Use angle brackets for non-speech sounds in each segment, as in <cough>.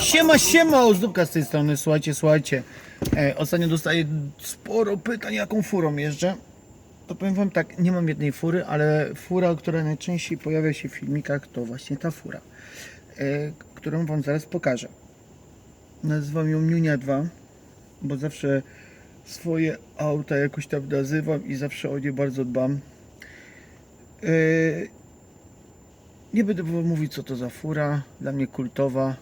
Siema, siema, Ozdóbka z tej strony, słuchajcie, słuchajcie. E, ostatnio dostaję sporo pytań, jaką furą jeżdżę. To powiem wam tak, nie mam jednej fury, ale fura, która najczęściej pojawia się w filmikach, to właśnie ta fura, e, którą wam zaraz pokażę. Nazywam ją Niunia 2, bo zawsze swoje auta jakoś tam nazywam i zawsze o nie bardzo dbam. E, nie będę mówić co to za fura, dla mnie kultowa.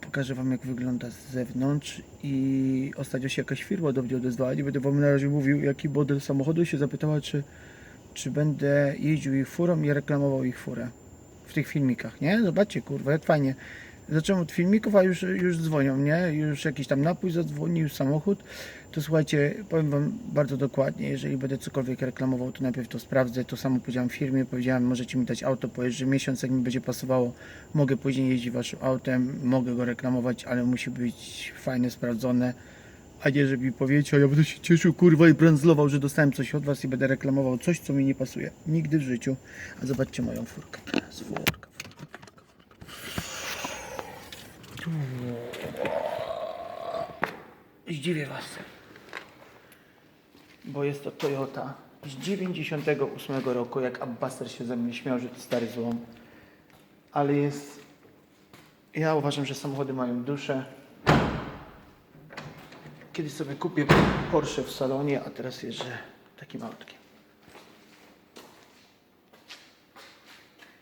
Pokażę wam jak wygląda z zewnątrz i ostatnio się jakaś firma do mnie odezwała. Nie będę wam na razie mówił jaki model samochodu się zapytała czy, czy będę jeździł ich furą i reklamował ich furę w tych filmikach, nie? Zobaczcie kurwa jak fajnie. Zacząłem od filmików, a już, już dzwonią, nie? Już jakiś tam napój zadzwonił, samochód. To słuchajcie, powiem Wam bardzo dokładnie, jeżeli będę cokolwiek reklamował, to najpierw to sprawdzę. To samo powiedziałem firmie, powiedziałem, możecie mi dać auto, pojeżdżę miesiąc, jak mi będzie pasowało, mogę później jeździć Waszym autem, mogę go reklamować, ale musi być fajne, sprawdzone. A nie, że mi powiecie, a ja będę się cieszył, kurwa, i brandzlował, że dostałem coś od Was i będę reklamował coś, co mi nie pasuje. Nigdy w życiu. A zobaczcie moją furkę. Teraz furka. Zdziwię Was. Bo jest to Toyota z 98 roku, jak Abbasser się ze mnie śmiał, że to stary złom. Ale jest... Ja uważam, że samochody mają duszę. Kiedyś sobie kupię Porsche w salonie, a teraz jeżdżę takim autkiem.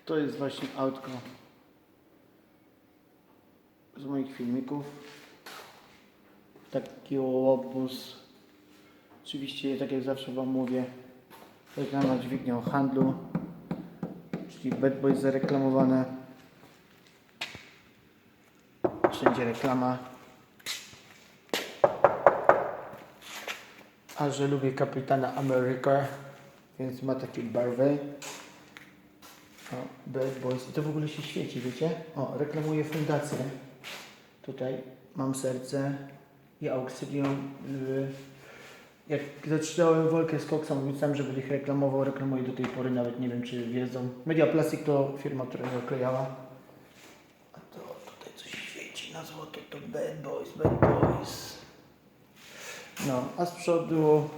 To jest właśnie autko z moich filmików. Taki łobuz. Oczywiście, tak jak zawsze Wam mówię, reklama dźwignią handlu, czyli Bad Boys zareklamowane. Wszędzie reklama. A że lubię kapitana Ameryka, więc ma takie barwy. O, Bad Boys. I to w ogóle się świeci, wiecie? O, reklamuje fundację. Tutaj mam serce i aukcylium. y, Jak zaczynałem walkę z Coxem, mówiłem, że będę ich reklamował, reklamuję do tej pory, nawet nie wiem czy wiedzą. Media Plastic to firma, która mnie oklejała. A to tutaj coś świeci na złoto, to Bad Boys, Bad Boys. No, a z przodu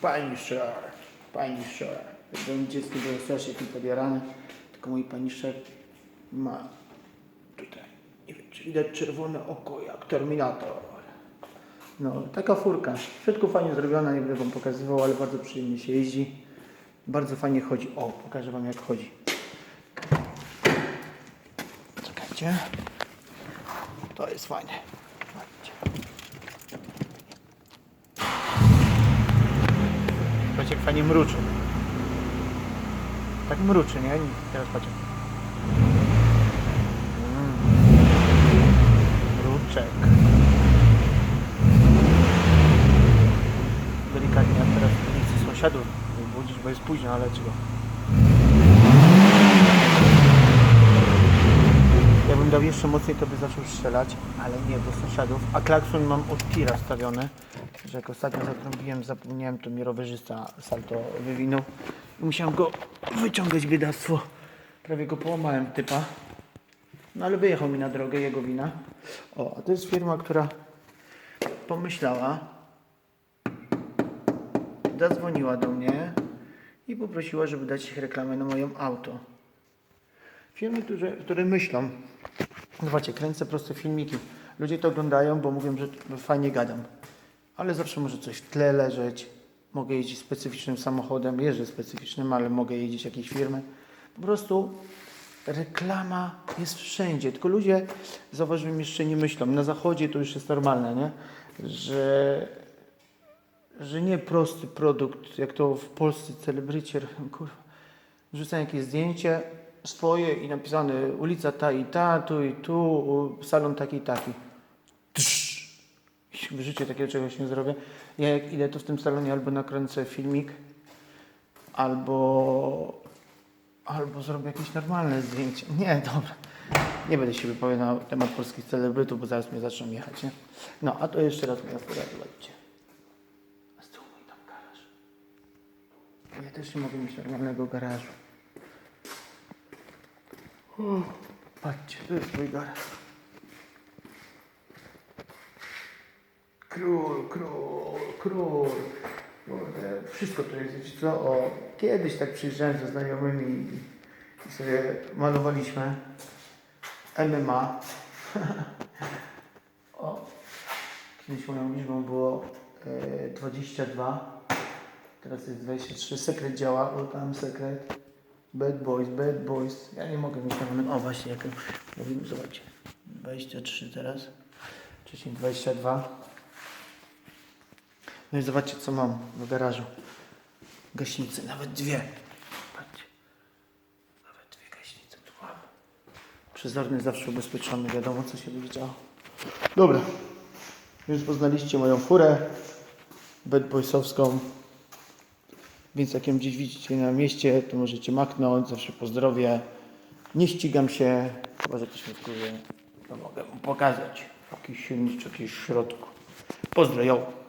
Punisher, Punisher. Jak byłem dzieckiem, byłem strasznie tym podjarany, tylko mój Punisher ma nie wiem czy widać czerwone oko jak Terminator. No, taka furka. W środku fajnie zrobiona, nie będę Wam pokazywał, ale bardzo przyjemnie się jeździ. Bardzo fajnie chodzi. O, pokażę Wam jak chodzi. Czekajcie. To jest fajne. Zobaczcie jak fajnie mruczy. Tak mruczy, nie? Teraz patrzcie. Mm. Mruczek. Delikatnie jak teraz nie chcę sąsiadów budzić, późno, ale czego? Ja bym dał jeszcze mocniej, to by zaczął strzelać, ale nie, bo sąsiadów. A klakson mam od tira wstawiony, że jak ostatnio zatrąbiłem, zapomniałem, to mi rowerzysta salto wywinął. I musiałem go wyciągać, biedactwo. Prawie go połamałem, typa. No ale wyjechał mi na drogę, jego wina. O, a to jest firma, która pomyślała, zadzwoniła do mnie i poprosiła, żeby dać ich reklamę na moją auto. Firmy, które, które myślą. Zobaczcie, kręcę proste filmiki. Ludzie to oglądają, bo mówią, że fajnie gadam. Ale zawsze może coś w tle leżeć. Mogę jeździć specyficznym samochodem, jeżdżę specyficznym, ale mogę jeździć jakiejś firmy. Po prostu reklama jest wszędzie. Tylko ludzie, zauważyłem, jeszcze nie myślą. Na zachodzie to już jest normalne, nie? Że że nie prosty produkt, jak to w Polsce celebrycier, <laughs> kurwa, wrzucają jakieś zdjęcie swoje i napisane ulica ta i ta, tu i tu, salon taki i taki. Tsz. W życiu takiego czegoś nie zrobię. Ja jak idę, to w tym salonie albo nakręcę filmik, albo, albo zrobię jakieś normalne zdjęcie. Nie, dobra. Nie będę się wypowiadał na temat polskich celebrytów, bo zaraz mnie zaczną jechać, nie? No, a to jeszcze raz moja fura, zobaczcie. A z tyłu mój tam garaż. Ja też nie mogę mieć normalnego garażu. Uff. Patrzcie, to jest mój gar. Król, król, król. Wszystko tu jest. Wiecie co? O, kiedyś tak przyjeżdżałem ze znajomymi i sobie malowaliśmy MMA. <laughs> o, kiedyś moją liczbą było e, 22. Teraz jest 23. Sekret działa. Tam sekret. Bad boys, bad boys. Ja nie mogę mieć tam. O, właśnie, jak mówimy, zobaczcie. 23 teraz. Wcześniej 22. No i zobaczcie, co mam w garażu. Gaśnice, nawet dwie. Patrzcie. Nawet dwie gaśnice tu mam. Przezorny zawsze ubezpieczony, wiadomo, co się będzie działo. Dobra. Już poznaliście moją furę. Bad boysowską. Więc jak ją gdzieś widzicie na mieście, to możecie maknąć, zawsze pozdrowię. Nie ścigam się, chyba że ktoś mnie to mogę mu pokazać jakiś silniczek gdzieś w środku. Pozdro, ją.